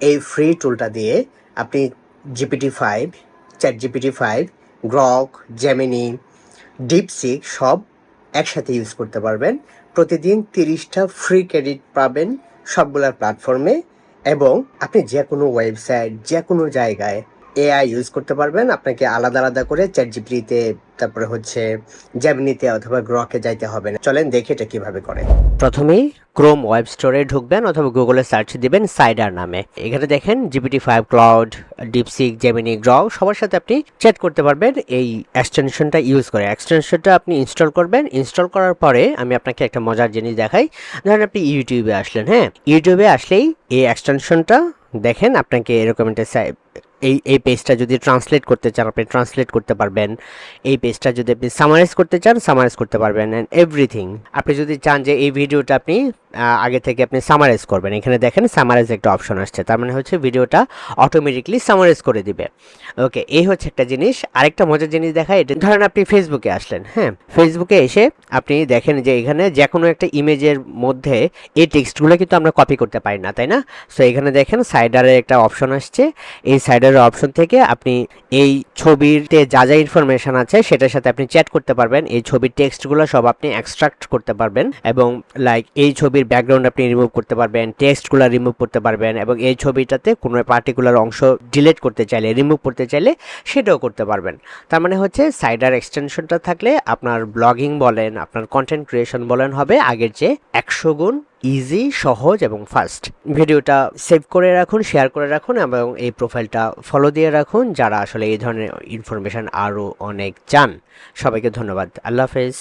এই ফ্রি টুলটা দিয়ে আপনি GPT five ChatGPT five Grok Gemini DeepSeek সব একসাথে ইউজ করতে পারবেন। প্রতিদিন তিরিশটা ফ্রি ক্রেডিট পাবেন সবগুলার প্ল্যাটফর্মে এবং আপনি যে কোনো ওয়েবসাইট যে কোনো জায়গায় এআই ইউজ করতে পারবেন। আপনাকে আলাদা আলাদা করে চ্যাট জিপিটিতে তারপরে হচ্ছে জ্যামিনিতে অথবা গ্রকে যাইতে হবে না। চলেন দেখে এটা কীভাবে করে। প্রথমেই ক্রোম ওয়েব স্টোরে ঢুকবেন অথবা গুগলে সার্চ দিবেন সাইডার নামে। এখানে দেখেন GPT five Claude DeepSeek Gemini Grok সবার সাথে আপনি চ্যাট করতে পারবেন। এই এক্সটেনশনটা ইউজ করে। এক্সটেনশনটা আপনি ইনস্টল করবেন। ইনস্টল করার পরে আমি আপনাকে একটা মজার জিনিস দেখাই। ধরেন আপনি ইউটিউবে আসলেন হ্যাঁ? ইউটিউবে আসলেই এই এক্সটেনশনটা দেখেন, আপনাকে এরকম একটা এই এই পেজটা যদি ট্রান্সলেট করতে চান, আপনি ট্রান্সলেট করতে পারবেন। এই পেজটা যদি আপনি সামারাইজ করতে চান সামারাইজ করতে পারবেন অ্যান্ড এভরিথিং আপনি যদি চান যে এই ভিডিওটা আপনি আগে থেকে আপনি সামারাইজ করবেন। এখানে দেখেন সামারাইজ একটা অপশন আসছে। তার মানে হচ্ছে ভিডিওটা অটোমেটিকলি সামারাইজ করে দিবে। ওকে এই হচ্ছে একটা জিনিস। আরেকটা মজার জিনিস দেখায়, এটা ধরেন আপনি ফেসবুকে আসলেন হ্যাঁ? ফেসবুকে এসে আপনি দেখেন যে এখানে যে কোনো একটা ইমেজের মধ্যে এই টেক্সটগুলো কিন্তু আমরা কপি করতে পারি না, তাই না? সো এখানে দেখেন সাইডারের একটা অপশন আসছে। এই সাইডারের অপশন থেকে আপনি এই ছবিতে যা যা ইনফরমেশন আছে, সেটার সাথে আপনি চ্যাট করতে পারবেন। এই ছবির টেক্সটগুলো সব আপনি এক্সট্রাক্ট করতে পারবেন এবং লাইক এই ছবির ব্যাকগ্রাউন্ড আপনি রিমুভ করতে পারবেন টেক্সটগুলো রিমুভ করতে পারবেন এবং এই ছবিটাতে কোনো পার্টিকুলার অংশ ডিলিট করতে চাইলে রিমুভ করতে চাইলে সেটাও করতে পারবেন। তার মানে হচ্ছে সাইডার এক্সটেনশনটা থাকলে আপনার ব্লগিং বলেন, আপনার কন্টেন্ট ক্রিয়েশন বলেন হবে আগের চেয়ে একশো গুণ ইজি সহজ এবং ফাস্ট ভিডিওটা সেভ করে রাখুন শেয়ার করে রাখুন এবং এই প্রোফাইলটা ফলো দিয়ে রাখুন যারা আসলে এই ধরনের ইনফরমেশন আরও অনেক চান। সবাইকে ধন্যবাদ। আল্লাহ হাফেজ।